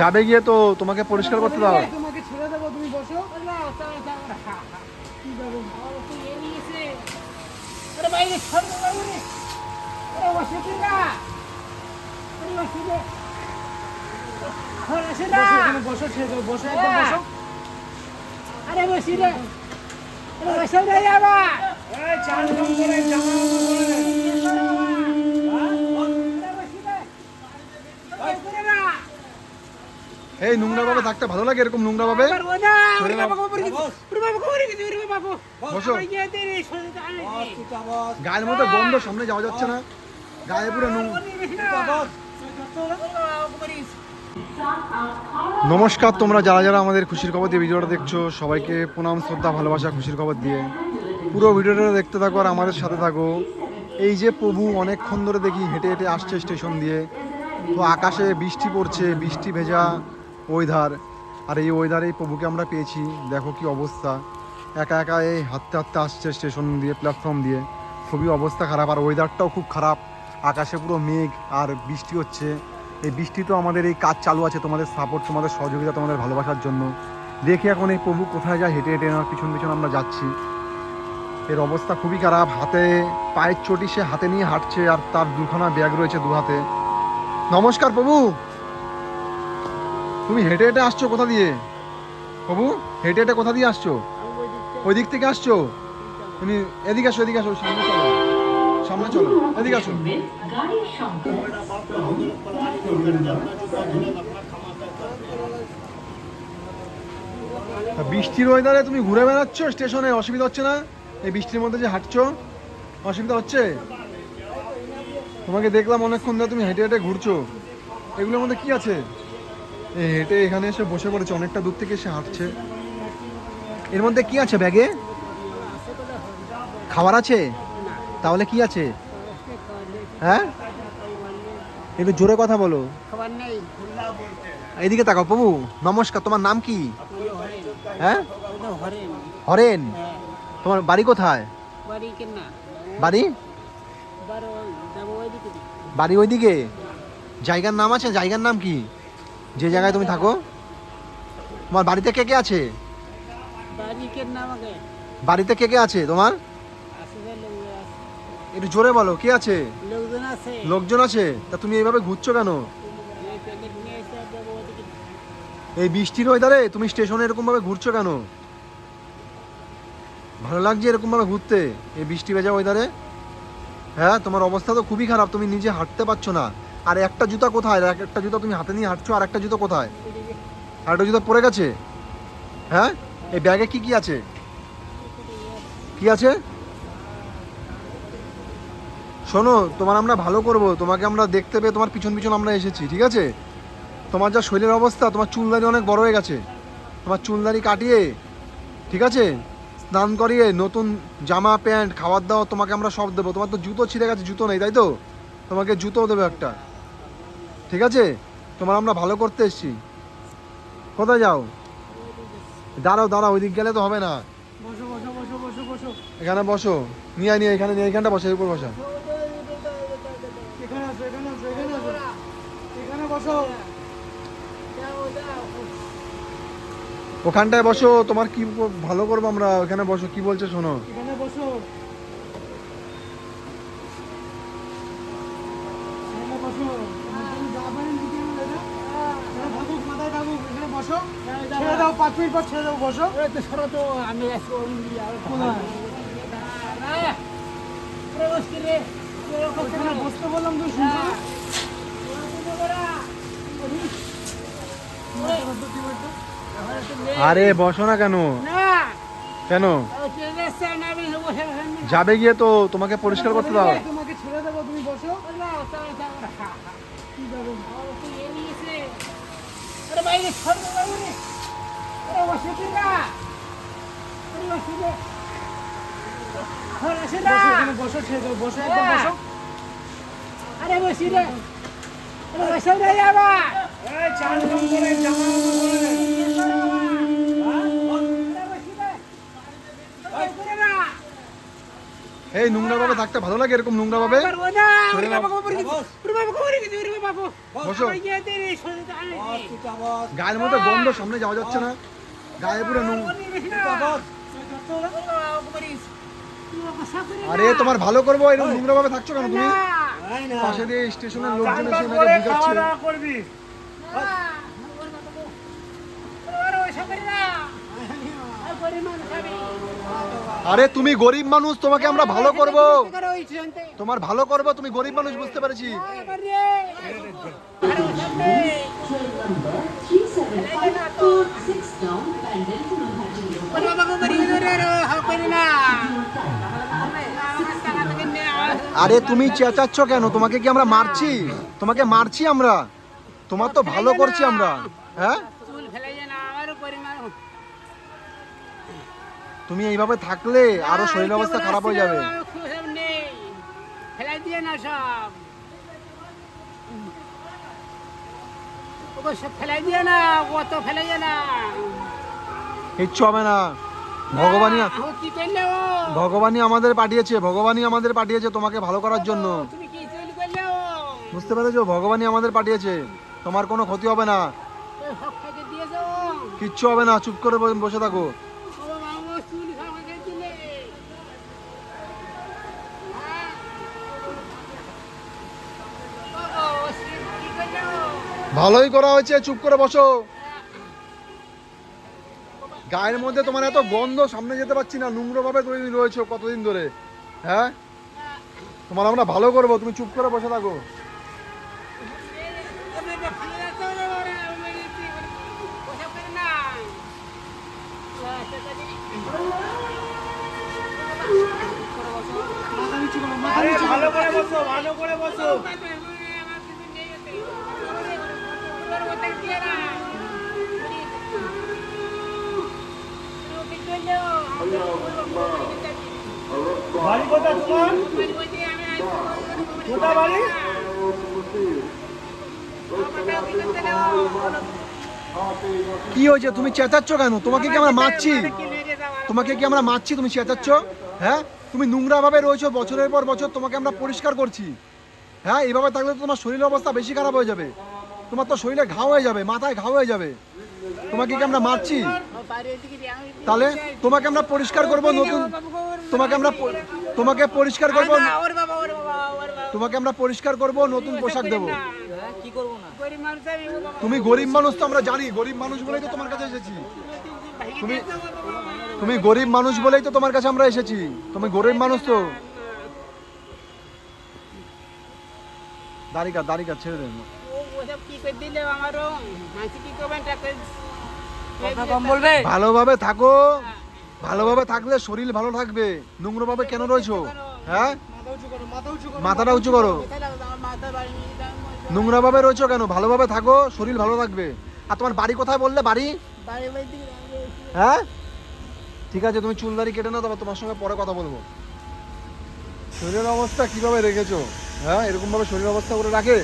যাবে গিয়ে তো তোমাকে পরিষ্কার করতে দাও। তোমাকে ছেড়ে দেবো তুমি বসো। বসে ছেড়ে দেবো বসো একদম বসো। আরে বসে আরে বসে দে আবার চার নম্বরে জামা এই নোংরা ভাবে থাকতে ভালো লাগে এরকম নোংরা ভাবে বসো। গায়ের মধ্যে গন্ধ সামনে যাওয়া যাচ্ছে না গায়ে পুরো নোং- নমস্কার তোমরা যারা যারা আমাদের খুশির খবর দিয়ে ভিডিওটা দেখছ সবাইকে প্রণাম শ্রদ্ধা ভালোবাসা খুশির খবর দিয়ে পুরো ভিডিওটা দেখতে থাকো আর আমাদের সাথে থাকো এই যে প্রভু অনেকক্ষণ ধরে দেখি হেঁটে হেঁটে আসছে স্টেশন দিয়ে তো আকাশে বৃষ্টি পড়ছে বৃষ্টি ভেজা ওয়েদার। আর এই ওয়েদারে এই প্রভুকে আমরা পেয়েছি। দেখো কি অবস্থা। একা একা এই হাঁটতে হাঁটতে আসছে স্টেশন দিয়ে প্ল্যাটফর্ম দিয়ে। খুবই অবস্থা খারাপ। আর ওয়েদারটাও খুব খারাপ। আকাশে পুরো মেঘ আর বৃষ্টি হচ্ছে। এই বৃষ্টি তো আমাদের এই কাজ চালু আছে, তোমাদের সাপোর্ট তোমাদের সহযোগিতা, তোমাদের ভালোবাসার জন্য। দেখি এখন এই প্রভু কোথায় যায়, হেঁটে হেঁটে আমার পিছন পিছন আমরা যাচ্ছি। এর অবস্থা খুবই খারাপ। হাতে পায়ের চটি সে হাতে নিয়ে হাঁটছে আর তার দুখানা ব্যাগ রয়েছে দু হাতে নমস্কার প্রভু। তুমি হেঁটে হেঁটে আসছো কোথা দিয়ে? প্রভু হেঁটে হেঁটে কোথা দিয়ে আসছো? ওই দিক থেকে আসছো? তুমি এদিকে আসো এদিকে আসো, সামনে চলো। সামনে চলো, এদিকে আসো। বৃষ্টির ওয়েদারে তুমি ঘুরে বেড়াচ্ছ? স্টেশনে অসুবিধা হচ্ছে না? এই বৃষ্টির মধ্যে যে হাঁটছো? অসুবিধা হচ্ছে? তোমাকে দেখলাম অনেকক্ষণ ধরে তুমি হেঁটে হেঁটে ঘুরছো। এগুলোর মধ্যে কি আছে? হেঁটে এখানে এসে বসে পড়েছে, অনেকটা দূর থেকে এসে হাঁটছে। এর মধ্যে কি আছে ব্যাগে? খাবার আছে? তাহলে কি আছে? হ্যাঁ? একটু জোরে কথা বলো। এদিকে তাকাও, প্রভু, নমস্কার, তোমার নাম কি? হ্যাঁ? হরেন। তোমার বাড়ি কোথায়? বাড়ি? বাড়ি ওইদিকে। জায়গার নাম আছে? জায়গার নাম কি? যে জায়গায় তুমি থাকো। তোমার বাড়িতে কে কে আছে? বাড়িতে কে কে আছে তোমার? একটু জোরে বলো কে আছে? লোকজন আছে। তা তুমি এইভাবে ঘুরছো কেন? এই বৃষ্টির ওয়েদারে তুমি স্টেশনে এরকম ভাবে ঘুরছো কেন? ভালো লাগছে এরকম ভাবে ঘুরতে এই বৃষ্টি ভেজা ওয়েদারে হ্যাঁ তোমার অবস্থা তো খুবই খারাপ তুমি নিজে হাঁটতে পারছ না। আর একটা জুতা কোথায়? আর একটা জুতা তুমি হাতে নিয়ে হাঁটছো, আর একটা জুতো কোথায়? আর একটা জুতো পড়ে গেছে? হ্যাঁ? এই ব্যাগে কি কি আছে? কি আছে? শোনো, তোমার আমরা ভালো করব। তোমাকে আমরা দেখতে পেয়ে তোমার পিছন পিছন আমরা এসেছি, ঠিক আছে? তোমার যা শরীরের অবস্থা, তোমার চুলদারি অনেক বড় হয়ে গেছে। তোমার চুলদারি কাটিয়ে, ঠিক আছে? স্নান করিয়ে, নতুন জামা, প্যান্ট, খাওয়ার দাওয়া তোমাকে আমরা সব দেবো। তোমার তো জুতো ছিঁড়ে গেছে, জুতো নেই, তাই তো? তোমাকে জুতো দেবে একটা। ঠিক আছে? তোমার আমরা ভালো করতে এসেছি। কোথায় যাও? দাঁড়াও দাঁড়াও ওই দিক গেলে তো হবে না। এখানে বসো। নিয়ে নিয়ে এখানে নিয়ে এখানটা বসো উপর বসা। ওখানটায় বসো তোমার কি ভালো করব আমরা? ওখানে বসো কি বলছো শোনো। এখানে বসো। দাও পাঁচ মিনিট পর ছেড়ে দাও বসো। সরো তো আমি? আরে বসতে বললাম তুই শুনছো আরে বসো না কেন? কেন? যাবে গিয়ে তো তোমাকে পরিষ্কার করতে দাও। তোমাকে ছেড়ে দেবো তুমি বসো। আরে বাইরে। আরে বসে বসে আবার জামা এই নোংরা ভাবে থাকতে ভালো লাগে এরকম নোংরা ভাবে? বসো। গায়ের মধ্যে গন্ধ সামনে যাওয়া যাচ্ছে না। গায়ে পুরো নোং আরে তোমার ভালো করব এরকম নোংরা ভাবে থাকছো কেন তুমি পাশে দিয়ে স্টেশনের লোকজন এসে এনাকে বুঝাচ্ছে করবি আরে তুমি গরিব মানুষ তোমাকে আমরা ভালো করব তোমার ভালো করব তুমি গরিব মানুষ বুঝতে পেরেছি আরে তুমি চেঁচাচ্ছ কেন? তোমাকে কি আমরা মারছি? তোমাকে মারছি আমরা? তোমার তো ভালো করছি আমরা। হ্যাঁ? তুমি এইভাবে থাকলে আরও শরীর অবস্থা খারাপ হয়ে যাবে। সব ফেলাই দিয়ে না অত ফেলাই না। কিচ্ছু হবে না। ভগবানই ভগবানই আমাদের পাঠিয়েছে ভগবানই আমাদের পাঠিয়েছে তোমাকে ভালো করার জন্য। বুঝতে পেরেছ? ভগবানই আমাদের পাঠিয়েছে। তোমার কোনো ক্ষতি হবে না। কিচ্ছু হবে না চুপ করে বসে থাকো। ভালোই করা হয়েছে, চুপ করে বসো। গায়ের মধ্যে তোমার এত গন্ধ, সামনে যেতে পারছি না নোংরা ভাবে তুমি রয়েছো কতদিন ধরে হ্যাঁ? তোমার আমরা ভালো করব, তুমি চুপ করে বসে থাকো। ভালো করে বসো, ভালো করে বসো। বাড়ি কোথা তোমার কোথা বাড়ি কি হয়েছে তুমি চেঁচাচ্ছ কেন তোমাকে কি আমরা মারছি তোমাকে কি আমরা মারছি তুমি চেঁচাচ্ছ হ্যাঁ তুমি নোংরা ভাবে রয়েছো বছরের পর বছর তোমাকে আমরা পরিষ্কার করছি হ্যাঁ এইভাবে থাকলে তো তোমার শরীরের অবস্থা বেশি খারাপ হয়ে যাবে তোমার তো শরীরে ঘাও হয়ে যাবে মাথায় ঘাও হয়ে যাবে। তোমাকে কি আমরা মারছি? তাহলে তোমাকে আমরা পরিষ্কার করব নতুন তোমাকে আমরা তোমাকে পরিষ্কার করব তোমাকে আমরা পরিষ্কার করব নতুন পোশাক দেবো। বাবা। তুমি গরিব মানুষ তো আমরা জানি গরিব মানুষ বলেই তো তোমার কাছে এসেছি। তুমি তুমি গরিব মানুষ বলেই তো তোমার কাছে আমরা এসেছি। তুমি গরিব মানুষ তো। দাঁড়িকা দাঁড়িকা ছেড়ে দেন। ওসব কি করে দিলে আমারও? মানসি কি করবেন? টাকা কথা কম বলবে? ভালোভাবে থাকো। ভালোভাবে থাকলে শরীর ভালো থাকবে। নোংরাভাবে কেন রয়েছো? হ্যাঁ? মাথা উঁচু করো মাথা উঁচু করো। মাথাটা উঁচু করো। যাও নোংরাভাবে রয়েছো কেন? ভালোভাবে থাকো শরীর ভালো থাকবে। আর তোমার বাড়ি কোথায় বললে? বাড়ি? হ্যাঁ? ঠিক আছে তুমি চুল দাড়ি কেটে নাও তারপর তোমার সঙ্গে পরে কথা বলব। শরীরের অবস্থা কীভাবে রেখেছো? হ্যাঁ? এরকম ভাবে শরীর অবস্থা করে রাখে?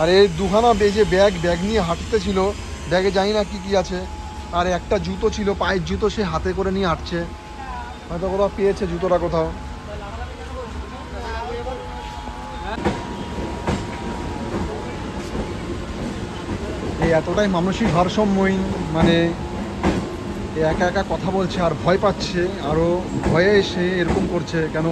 আর এই দুখানা বেজে ব্যাগ ব্যাগ নিয়ে হাঁটতে ছিল ব্যাগে জানি না কি কি আছে। আর একটা জুতো ছিল, পায়ের জুতো সে হাতে করে নিয়ে হাঁটছে। হয়তো কোথাও পেয়েছে জুতোটা কোথাও। এই এতটাই মানসিক ভারসাম্যহীন মানে একা একা কথা বলছে আর ভয় পাচ্ছে আরও ভয়ে সে এরকম করছে, কেন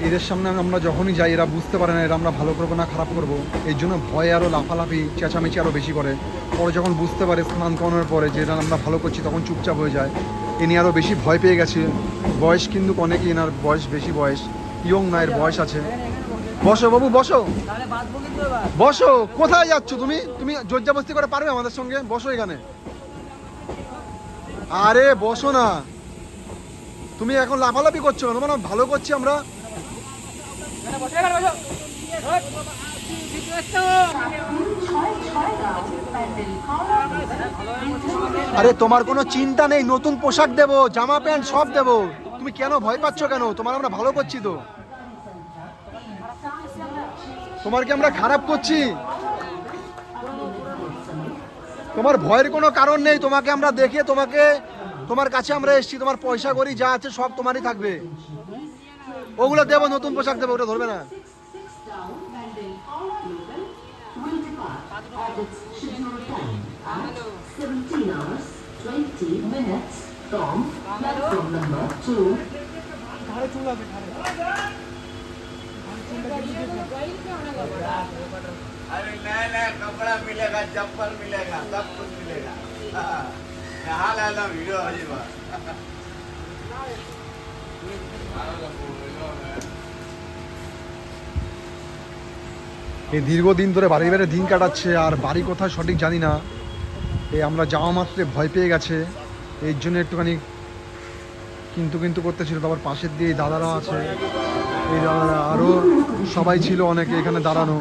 এদের সামনে আমরা যখনই যাই, এরা বুঝতে পারে না, এরা আমরা ভালো করব না খারাপ করব। এই জন্য ভয়ে আরও লাফালাফি, চেঁচামেচি আরও বেশি করে। পরে যখন বুঝতে পারে স্নান করানোর পরে যে এরা আমরা ভালো করছি, তখন চুপচাপ হয়ে যায়। নিয়ে আরও বেশি ভয় পেয়ে গেছে। বয়স কিন্তু অনেকই এনার বয়স, বেশি বয়স। ইয়ং না এর বয়স আছে। বসো বাবু, বসো। বসো। কোথায় যাচ্ছ তুমি? তুমি জোরজাবস্তি করে পারবে আমাদের সঙ্গে? বসো এখানে। আরে, বসো না। তুমি এখন লাফালাফি করছ মানে ভালো করছি আমরা বসে এবার বসো ছয় ছয় down, pendant আরে তোমার কোনো চিন্তা নেই, নতুন পোশাক দেবো, জামা প্যান্ট সব দেবো। তুমি কেন ভয় পাচ্ছ কেন? তোমার আমরা ভালো করছি তো। তোমার কি আমরা খারাপ করছি। তোমার ভয়ের কোনো কারণ নেই, তোমাকে আমরা দেখে তোমাকে, তোমার কাছে আমরা এসেছি, তোমার পয়সা করি যা আছে সব তোমারই থাকবে। ওগুলো দেবো নতুন পোশাক দেবো ওটা ধরবে না down Bandel Howrah local will depart at its scheduled time at 17 hours 20 minutes from platform number 2 ঘাড়ে চুল আছে ঘাড়ে अरे नया नया कपड़ा मिलेगा चप्पल मिलेगा सब कुछ मिलेगा यहाँ लाना वीडियो अजी बात এই দীর্ঘদিন ধরে বাড়ি বাড়ি দিন কাটাচ্ছে, আর বাড়ি কোথায় সঠিক জানি না। এই আমরা যাওয়া মাত্রে ভয় পেয়ে গেছে। এর জন্য একটুখানি কিন্তু কিন্তু করতেছিল। তারপর পাশের দিয়ে দাদারা আছে। এই দাদারা আরও সবাই ছিল অনেকে এখানে দাঁড়ানো।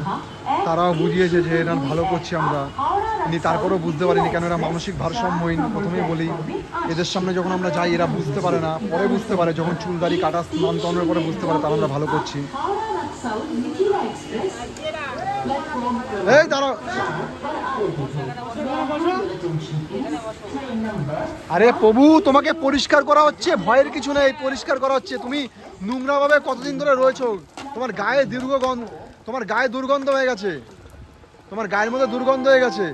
তারাও বুঝিয়েছে যে এরা ভালো করছি আমরা। তারপরেও বুঝতে পারিনি কেন এরা মানসিক ভারসাম্যহীন। প্রথমেই বলি, এদের সামনে যখন আমরা যাই, এরা বুঝতে পারে না, পরে বুঝতে পারে, যখন চুল চুলদারি কাটা স্নান টানের পরে বুঝতে পারে তারা আমরা ভালো করছি। এই দাঁড়াও। আরে প্রভু, তোমাকে পরিষ্কার করা হচ্ছে, ভয়ের কিছু নেই, পরিষ্কার করা হচ্ছে। তুমি নোংরাভাবে কতদিন ধরে রয়েছো? তোমার গায়ে দীর্ঘ তোমার গায়ে দুর্গন্ধ হয়ে গেছে। তোমার গায়ের মধ্যে দুর্গন্ধ হয়ে গেছে।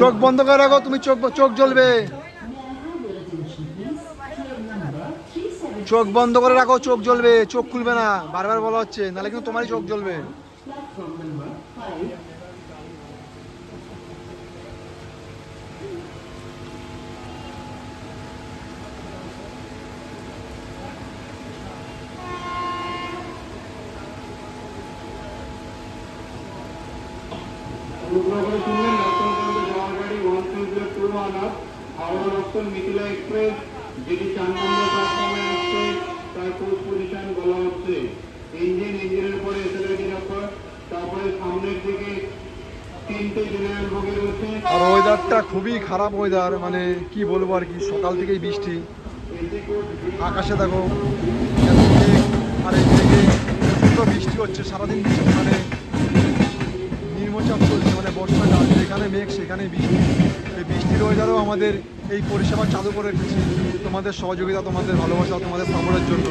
চোখ বন্ধ করে রাখো, তুমি চোখ চোখ জ্বলবে। চোখ বন্ধ করে রাখো, চোখ জ্বলবে, চোখ খুলবে না। বারবার বলা হচ্ছে নাহলে কিন্তু তোমারই চোখ জ্বলবে। ইঞ্জিন ইঞ্জিনের তারপরে আর ওয়েদারটা খুবই খারাপ ওয়েদার মানে কি বলব আর কি, সকাল থেকেই বৃষ্টি। আকাশে দেখো আর বৃষ্টি হচ্ছে, সারাদিন মানে নির্মচাপ চলছে। মানে বর্ষাকাল যেখানে মেঘ, সেখানে বৃষ্টি। এই বৃষ্টির ওয়েদারও আমাদের এই পরিষেবা চালু করে রেখেছি তোমাদের সহযোগিতা, তোমাদের ভালোবাসা, তোমাদের সাপোর্টের জন্য।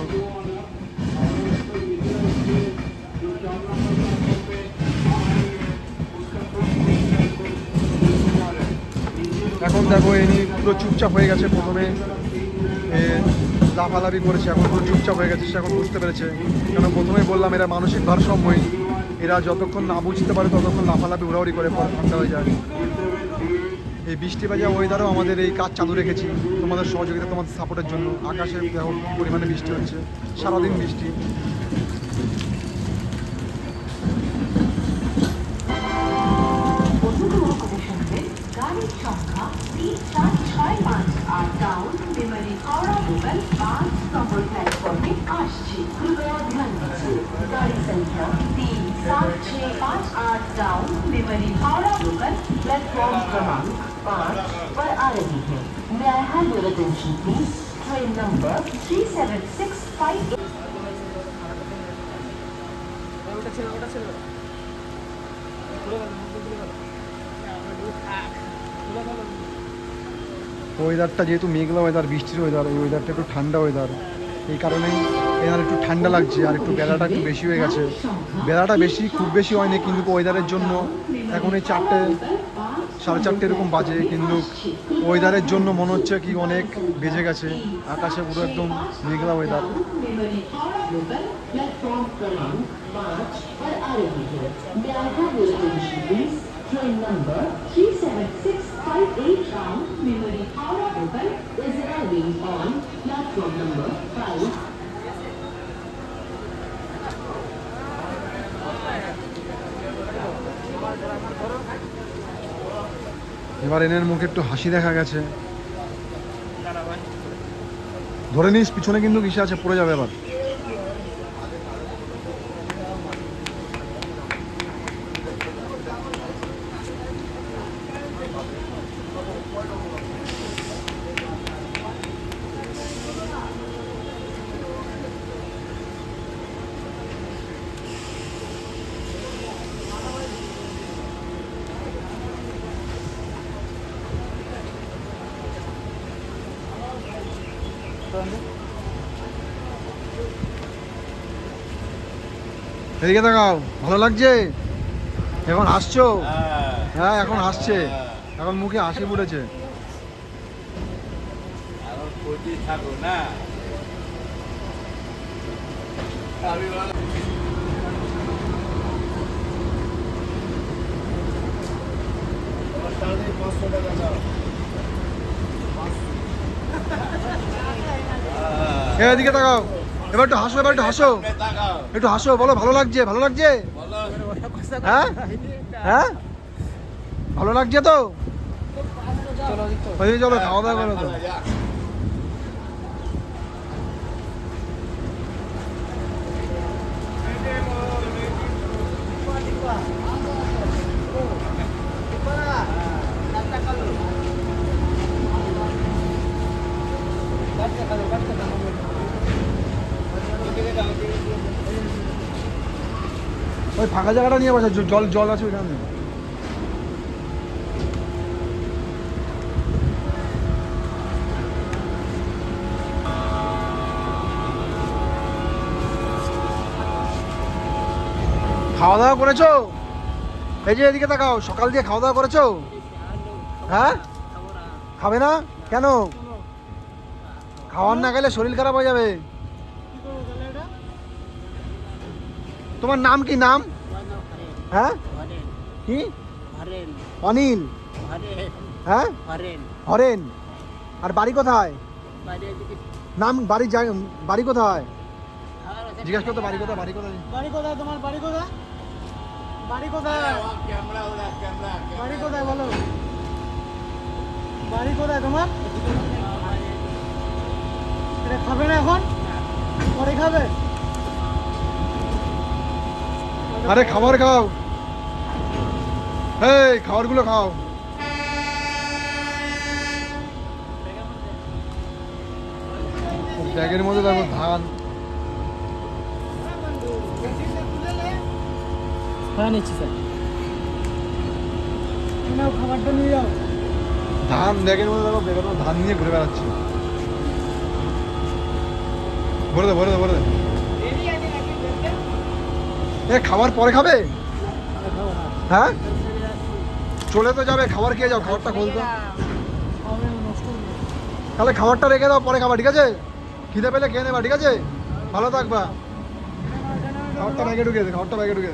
এখন দেখো এনি পুরো চুপচাপ হয়ে গেছে প্রথমে। লাফালাফি করেছে, এখন পুরো চুপচাপ হয়ে গেছে, সে এখন বুঝতে পেরেছে। কেন প্রথমেই বললাম, এরা মানসিক ভারসাম্যহীন। এরা যতক্ষণ না বুঝতে পারে ততক্ষণ লাফালাফি, উড়াউড়ি করে ঠান্ডা হয়ে যায়। এই বৃষ্টি বাজা ওয়েদারও আমাদের এই কাজ চালু রেখেছি, তোমাদের সহযোগিতা, তোমাদের সাপোর্টের জন্য। আকাশে পরিমাণে বৃষ্টি হচ্ছে, সারাদিন বৃষ্টি। সংখ্যা তিন চার ছয় পাঁচ আর Howrah local Howrah local platform क्रमांक पाँच पर आ रही है May I have your attention please? Train number three seven six five ওটা ছিল ওটা ছিল ওয়েদারটা যেহেতু মেঘলা ওয়েদার বৃষ্টির ওয়েদার এই ওয়েদারটা একটু ঠান্ডা ওয়েদার এই কারণেই এনার একটু ঠান্ডা লাগছে আর একটু বেলাটা একটু বেশি হয়ে গেছে। বেলাটা বেশি, খুব বেশি হয়নি, কিন্তু ওয়েদারের জন্য এখন এই চারটে, সাড়ে চারটে এরকম বাজে, কিন্তু ওয়েদারের জন্য মনে হচ্ছে কি অনেক বেজে গেছে। আকাশে পুরো একদম মেঘলা weather train number three seven six এবার এনের মুখে একটু হাসি দেখা গেছে। ধরে নিস, পিছনে কিন্তু কিসে আছে, পড়ে যাবে আবার এদিকে দেখাও ভালো লাগছে? এখন হাসছো? হ্যাঁ এখন হাসছে। এখন মুখে হাসি এ, এদিকে তাকাও। এবার একটু হাসো এবার একটু হাসো। একটু হাসো বলো ভালো লাগছে ভালো লাগছে? হ্যাঁ? হ্যাঁ? ভালো লাগছে তো? চলো খাওয়া দাওয়া করো তো। ওই ফাঁকা জায়গাটা নিয়ে বসা, জল জল আছে ওইখানে। খাওয়া দাওয়া করেছ? এই যে এদিকে তাকাও, সকাল দিয়ে খাওয়া দাওয়া করেছ? হ্যাঁ? খাবে না? কেন? খাওয়ার না গেলে শরীর খারাপ হয়ে যাবে কি করব তাহলে এটা তোমার নাম কি নাম? হ্যাঁ? হরেন। কি অনিল হ্যাঁ? হরেন। আর বাড়ি কোথায়? নাম বাড়ি বাড়ি কোথায়? জিজ্ঞাসা করতো বাড়ি কোথায় বাড়ি কোথায়? বাড়ি কোথায় তোমার? বাড়ি কোথায়? বাড়ি কোথায়? ক্যামেরা ওরা ক্যামেরা বাড়ি কোথায় বলো? বাড়ি কোথায় তোমার? এটা খাবে না এখন? পরে খাবে? আরে খাবার খাও। এই খাবারগুলো খাও। ব্যাগের মধ্যে দেখো ধান। হ্যাঁ নিচ্ছি স্যার। নাও খাবারটা নিয়ে যাও। ধান ব্যাগের মধ্যে দেখো ব্যাগের মধ্যে ধান নিয়ে ঘুরে বেড়াচ্ছি। ভরে দে ভরে দে ভরে দে। এ, খাবার পরে খাবে? হ্যাঁ? চলে তো যাবে, খাবার খেয়ে যাও, খাবারটা খুলতো তাহলে খাবারটা রেখে দাও, পরে খাবার ঠিক আছে? খিদে পেলে খেয়ে নেবা, ঠিক আছে? ভালো থাকবা। খাবারটা ব্যাগে ঢুকে খাবারটা ব্যাগে ঢুকে